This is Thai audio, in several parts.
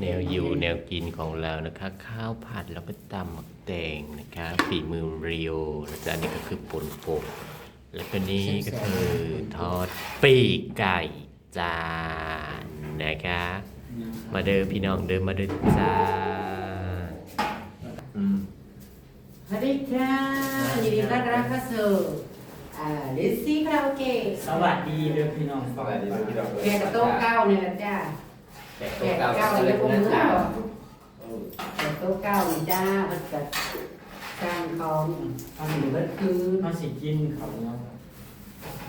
แนวอยู่แนวกินของเรานะคะ ข้าวผัดแล้วก็ตำหมักแตงนะคะฝีมือเรียวนะจ๊ะอันนี้ก็คือปนโปกแล้วก็นี่ก็คือทอดปีกไก่จานนะคะ มาเดินพี่น้องเดินมาเดินจ้าอืมสวัสดีค่ะยินดีต้อนรับเข้าสู่อ่าลิซซี่คาราโอเกะสวัสดีเด้อพี่น้องสวัสดีครับพี่ดอกแกกับโต๊ะเก้าเนี่ยนะจ้า แต่แกกับเก้าเลยพวกมือเอาแกกับโต๊ะเก้านี่จ้ามันจะสร้างของทำอยู่ก็คือมาสิกินเขาเนาะ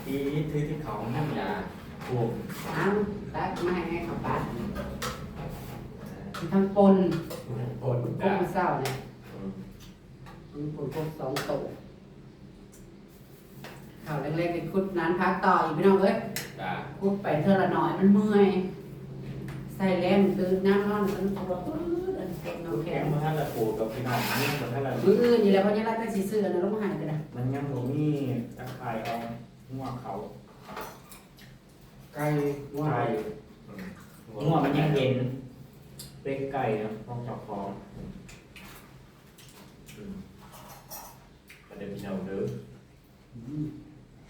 ปีถือที่เขาน้ำยาถูกน้ำตักมาให้เขาปัดทั้งปนโอดพวจ้ากเศร้าเนี่ยมีปนพวกสองโต๊ะข่าวเล็กๆในคุดน้ำพักต่ออีกพี่น้องเอ้ยจ้าพูดไปเท่าละหน่อยมันเมื่อยใส่แรงตื่นน้ำนอนมันตัวปื้ดอันเจ็บน้องแขแข็งนมาท่านละปูกับพี่น้องนี่มาท่านละมืออื่นอยู่แล้วเพราะยังรักแต่สีเสื้อนะลงหายไปนะมันยังบ่มีตะไคร้เอาหัวเขาไก่ว่าไก่หัวมันยังเย็นเป็กไก่นะฟองจับฟองมาเดินพี่น้องเด้อ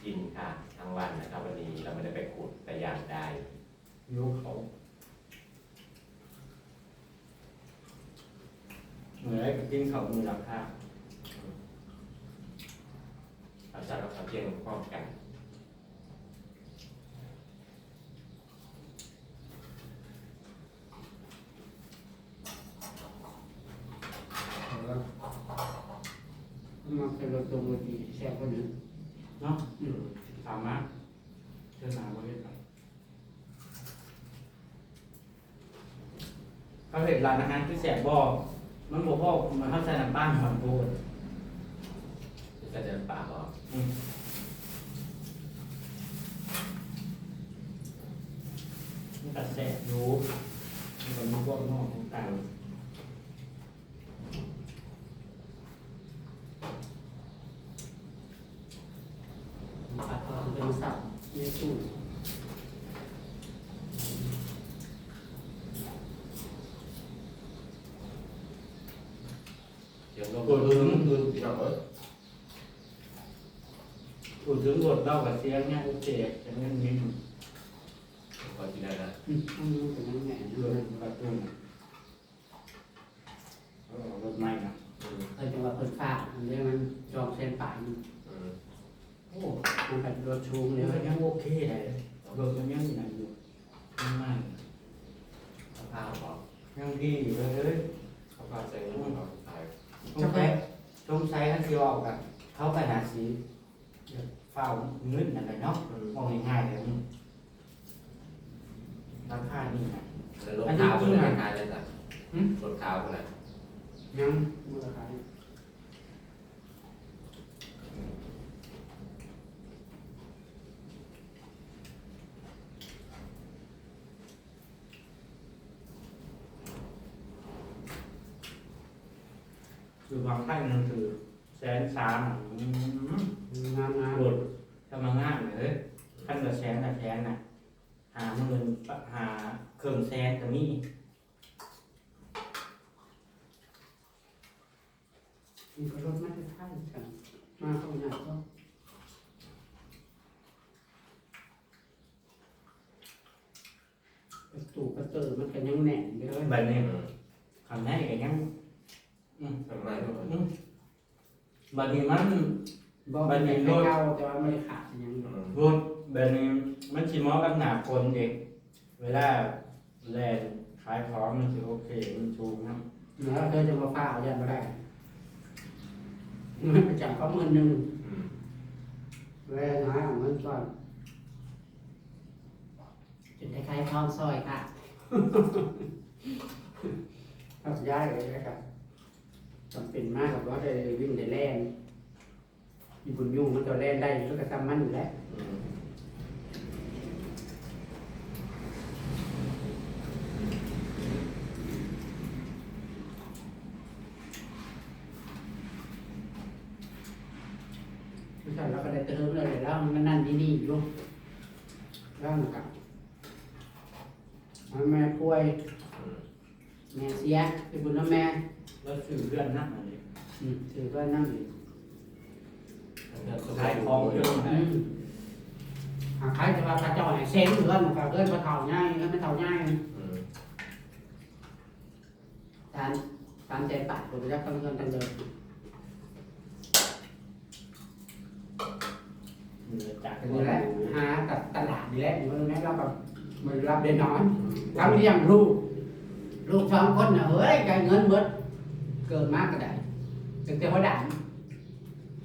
กินค่ะทั้งวันนะครับ วันนี้เราไม่ได้ไปขุดแต่อย่างใดยกเขาเห มือนกับกินเขามือราคาเราจะเราเพียงพร้อมกันมาเป็นรถตรงมือดีแซ่บกว่านี้เนาะสามารถเชิญมาบริษัทเขาเห็นร้านอาหารที่แสบบ่ มันบอกว่ามันเข้าใจน้ำตาลหอนโบดจะเดินป่าบออืมมันตัดแสบรู้มันมีพวกนอกต่างปัดตัวเป็นสับเยซู เดี๋ยวลง ๆพูดถึง พี่ดอกเอ้ย พูด ถึงรถเล่ากับเสียงเนี่ยโอเคแต่เงินนิดหนึ่ง ก่อนที่นั่นนะ อืมอืมเป็นยังไงเรื่องกับเรื่องเออรถใหม่นะ อืม เคยจังหวัดเพิ่นฟ้าอันนี้มันจองเส้นป่ายมัน อืม โอ้มันเป็นรถชูง เดี๋ เนี่ย ยว ยังโอเคเลยรถมันยังอยู่ไหนอยู่ยังไม่ สภาพบอก ยังดีอยู่เลย สภาพใจงูเขาตาย ต้องใช้ต้องใช้ทันทีออกกันเขาขนาดสี เฝ้าเงินอะไรเนาะอืมมองง่ายๆเลยราคานี่นะแล้วรถขาวคนไหนขายเลยจ้ะหืมรถขาวคนไหนยังมูลค่าคือบางท่านนั่นคือแสนสามอืมงามงามโดด ทำมาง่ายเลยท่านละแสนละแสนน่ะ หาเงินหาเครื่องแสนก็มีมีรถไม่ได้ท่านกันมาเข้าหน้าก็ประตูกระเตอมันก็ยังแน่นอยู่เลยแบบนี้อืมคำนี้ก็ยังอืม ทำไมทุกคนอืมบัดนี้มัน บอกมันเป็นเก่าแต่ว่าไม่ได้ขาดยังอืมรูดแบบนี้มันชิมอกับหนาคนเด็ก เวลาแลนขายของมันถือโอเคมันชูงครับแล้วเธอจะมาฟ้าเอายันมาได้มันไปจับเขาหมื่นหนึ่งอืมแรงหาเอาเงินก่อนจุดคล้ายๆทองซอยค่ะทำย้ายเลยนะครับจำเป็นมากกับว่าได้วิ่งได้แล่น มีบุญยุ่งมันก็แล่นได้แล้วก็ทำมันอยู่แล้วอืมไม่ใช่เราก็ได้เติมเลยแล้วมันนั่นนี่นี่อยู่แล้วนะครับมันแม่ป่วยอืมแม่เสียเป็นบุญน้ำแม่แล้วสื่อเรื่องนั่นอะไรอืมถือว่านั่งอยู่ ขายของเยอะอืมหาใครจะว่าพระเจ้าให้เซ็นเพื่อนกับเพื่อนพระเท่าง่ายก็ไม่เท่าง่ายอืมการการใจปากผมจะต้องเงินกันเดิมเหนือจากอันนี้แหละหากับตลาดนี่แหละอยู่ตรงนี้เราแบบมันรับได้น้อยทำเลี้ยงลูกลูกสองคนน่ะเฮ้ยไกเงินเบิดเกิดมากก็ได้ตั้งแต่ว่าดัน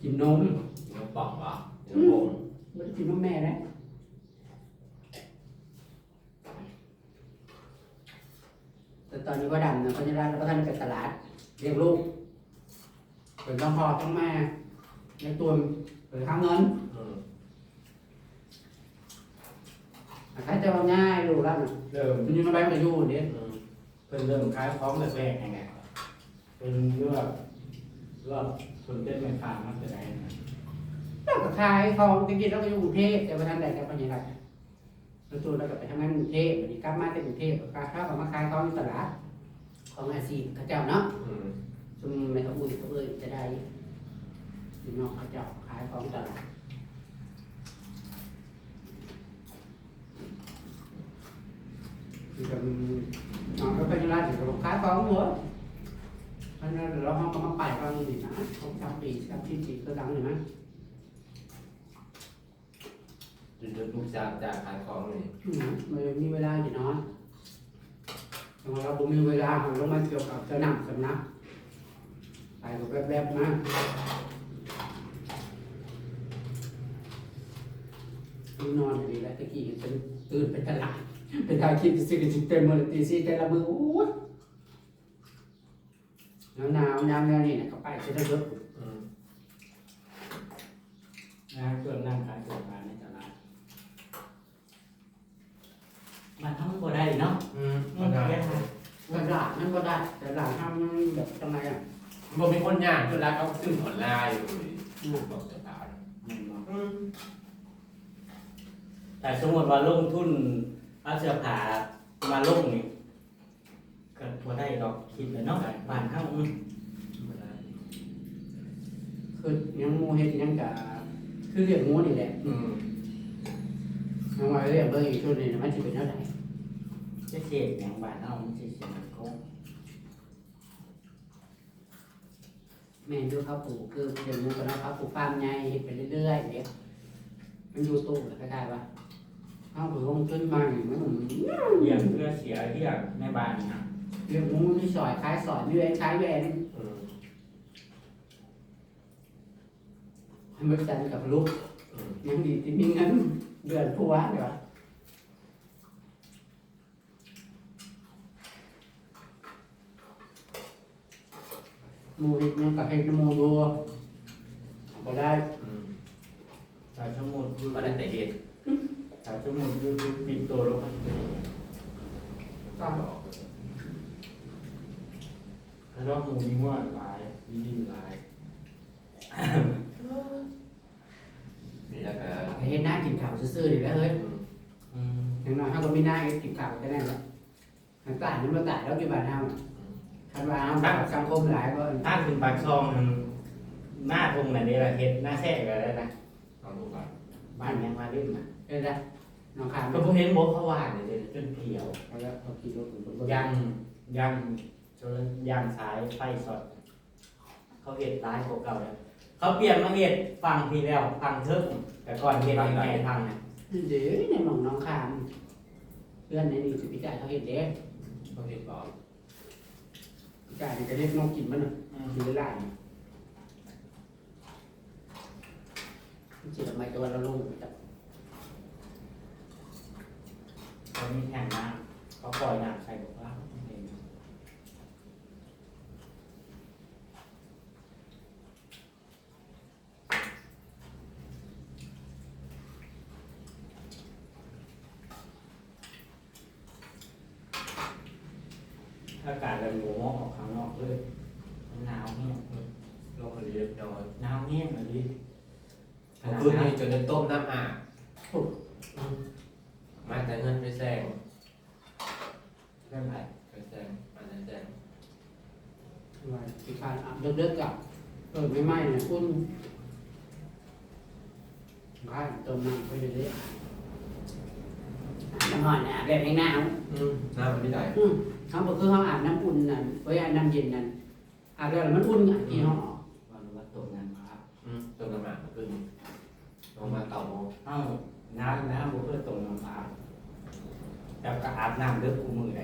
กินนม น้องปอกเหรอน้องโป่งไม่ได้กินนมแม่นะแต่ตอนนี้ก็ดันนะเพราะฉะนั้นเราก็ท่านไปตลาดเลี้ยงลูกเป็นต้องพ่อต้องแม่ในตัวหรือทำเงินอืมใครจะเอาง่ายลูกแล้วน่ะเริ่มมันอยังไงก็อยู่เด็อืมเป็นเริ่มขายของแรกๆยังไงเป็นเรื่องรอบคนเต้นไม่ขาดมันจะได้นะ เราก็ขายของตะกี้เราก็อยู่กรุงเทพแต่วันนั้นได้กับปัญญาลัยแล้วตัวเราก็ไปทำงานกรุงเทพวันนี้กลับมาจากกรุงเทพก็ข้าวก็มาขายของที่ตลาดของอาชีพเขาเจ้าเนาะอืมซึ่งไม่ต้องอุ้ยเขาเอ้ยจะได้พี่น้องเขาเจ้าขายของตลาดคือกับน้องก็เป็นร้านที่เขาขายของหัวเพราะฉะนั้นเราห้องก็มาไปฟังนี่นะเขาทำปีทำที่จีก็ดังเลยนะ จุดจุด ลูกจากจากขายของเลยอืมมันมีเวลาอยู่นอนแต่ว่าเราบ่มีเวลาเราลงมาเกี่ยวกับเจ้าหนังสำนักไปกับแบบๆมาตื่นนอนอย่างนี้แหละตะกี้ฉันตื่นไปตลาดไปถ่ายคลิปซื้อกินเต็มมือตีสี่แต่ละมือโอ้ยหนาวหนาวๆยามแนวนี้นะก็ไปจะได้เยอะ อืม นะเครื่องนั่งขายของมาในตลาดมันทำบ่ได้เนาะ อืม อืมได้ ตลาดนั่นก็ได้แต่ตลาดทำมัน แบบทำไมอะบ่มีคนย่างจนร้านเขาซื้อออนไลน์อยู่อืมบอกจะตายแม่นบ่อืมแต่สมมติว่าลงทุนเอาเสื้อผ้ามาลงนี่ก็บ่ได้ดอกคิดเลยเนาะบ้านเฮาอืมบ่ได้คือยังหมูเห็ดยังกะคือเรียกหมูนี่แหละอืมยังว่าเรียกเบอร์อีกชุดนี่มันจะเป็นเท่าไหร่จะเสียอย่างบ้านเฮามันสิเสียมันคง แม่ดูเขาปลูกคือเรียกหมูกันแล้วเขาปลูกฟาร์มใหญ่เห็ดไปเรื่อยๆเด็กมันอยู่ตู้ก็ได้ปะเขาปลูกลงขึ้นมาอย่างนั้นเลี้ยงเพื่อเสียเรียกในบ้านนะเรียกหมูมีซอยขายซอยมีแหวนขายแหวนอืมให้มันจันกับลูกอืมยังดีที่มีเงินเดือนผัวเดี๋ยว มูเห็ดยังกับเห็ดหมูดูบ่ได้อืมแต่สมมุติบ่ได้แต่เห็ดแต่สมมุติอยู่ปิดตัวลงก็บอกแล้วรอบหมูมีว่าหลายมีดินหลายนี่แล้วก็เห็นหน้ากินข้าวซื่อๆดิแล้วเฮ้ยอืมอืมอย่างน้อยเขาก็มีหน้ากินข้าวแค่นั้นแหละทางใต้มันมาตายแล้วอยู่บ้านเฮา คันว่าเฮาแบบสังคมหลายก็ถ้าขึ้นปากซองมันหน้าตรงไหนนี่ละเห็ดหน้าแท้ก็ได้นะเอาลูกก่อนบ้านยังมาเล่นนะเอ้ยนะน้องขามก็พวกเห็นบอกเขาว่าเนี่ยจนเพียวเขาแล้วเขาขี่รถผมก็ยังยังจนยังสายไฟสด เขาเห็ดร้ายกว่าเก่าเลยเขาเปลี่ยนมาเห็ดฟังทีแล้วฟังเทิงแต่ก่อนเห็ดยังไงฟังเนี่ยเดี๋ยวในหม่องน้องขาม เพื่อนในนี่สิพิจารเขาเห็นเด้เขาเห็ดบอก พิจารนี่ก็เรียกน้องกินมันน่ะกินได้หลายจริงๆทำไมตัวเราลงไปจับเขามีแข่งน้ำเขาปล่อยน้ำใส่บอกว่า อากาศแบบหมูมอกออกข้างนอกเลยมันหนาวเนี่ยลงมาเรียบร้อยหนาวเนี่ยเลยดิเมื่อคืนนี้จนได้ต้มน้ำอาบมาแต่เงินไปแซงเรื่องอะไรไปแซงมาแต่แซงว่าที่การอาบเลิกๆกับเออไม่ไหม้เนี่ยคุณบ้านต้มน้ำไปเรื่อยๆ น้ำหอนเนี่ยแบบให้หนาวอืมน้ำมันไม่ได้อืมเขาบอกคือเขาอาบน้ำอุ่นนั่นไว้อาบน้ำเย็นนั่นอาบแล้วมันอุ่นอะที่ห้องวันวัดตกน้ำครับอืมเติมน้ำมันขึ้นลงมาเต่าโมงเอ้าน้ำน้ำบุเพื่อตกน้ำอาบแต่ก็อาบน้ำเลิกกูมือใด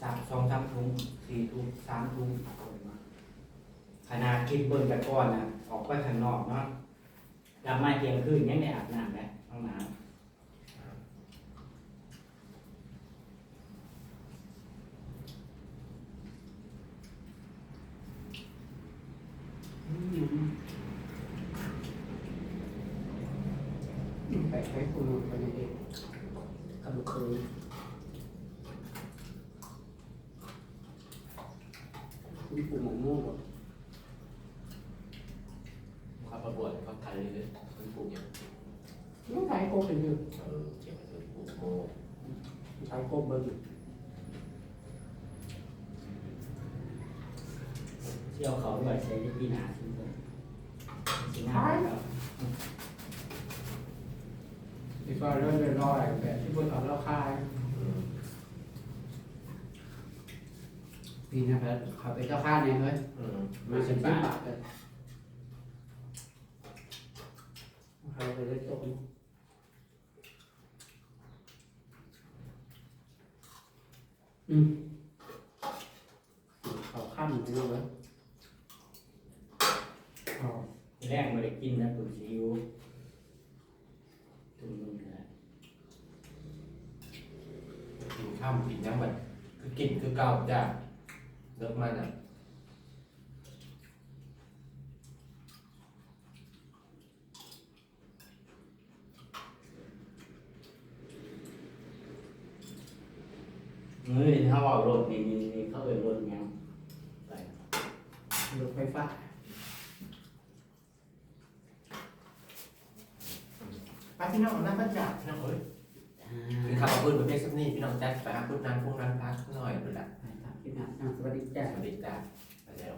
สามสองสามทุ่มสี่ทุ่มสามทุ่มขนาดคิดเบิ่งแต่ก่อนนะออกไปข้างนอกเนาะกลับมาเที่ยงคืนยังได้อาบน้ำไหมห้องน้ำ อืมไปให้คุณไปในเด็กกำคืน คุณปู่หมองม่วงบอกเขาประบวชเขาไทยเลยคุณปู่เนี่ยน้องไทยโกเป็นอยู่เออเกี่ยวกับคุณปู่โมไทยโกเบิ้งเที่ยวเขาด้วยใช้ที่หนาที่เบิ่งสิหน้าแล้วที่ก็เริ่มเรื่อยๆแบบที่บนเขาเราคาย อืมปีนะครับเขาไปเจ้าข้าเนี่ยเฮ้ยอืมมาสิบบาทเลยเขาไปได้ตกอืมเขาข้ามอยู่นี่เลยอ๋อทีแรกไม่ได้กินนะตุ๋นซีอิ๊วตุ๋นมือนะกินข้าวกินยังแบบคือกินคือเก่าจ้ะ เลิกมาน่ะเฮ้ยถ้าว่ารถนี่นี่นี่เขาเอินรถยังไปรถไฟฟ้าไปพี่น้องนั่งก็จับพี่น้องเอ้ยคือข้าวพื้นประเภทสักนี่พี่น้องจ้ะไปหาพุทธนางพวกนั้นพักหน่อยดูละไปครับ พี่น้องสวัสดีจ้า สวัสดีจ้าไปแล้ว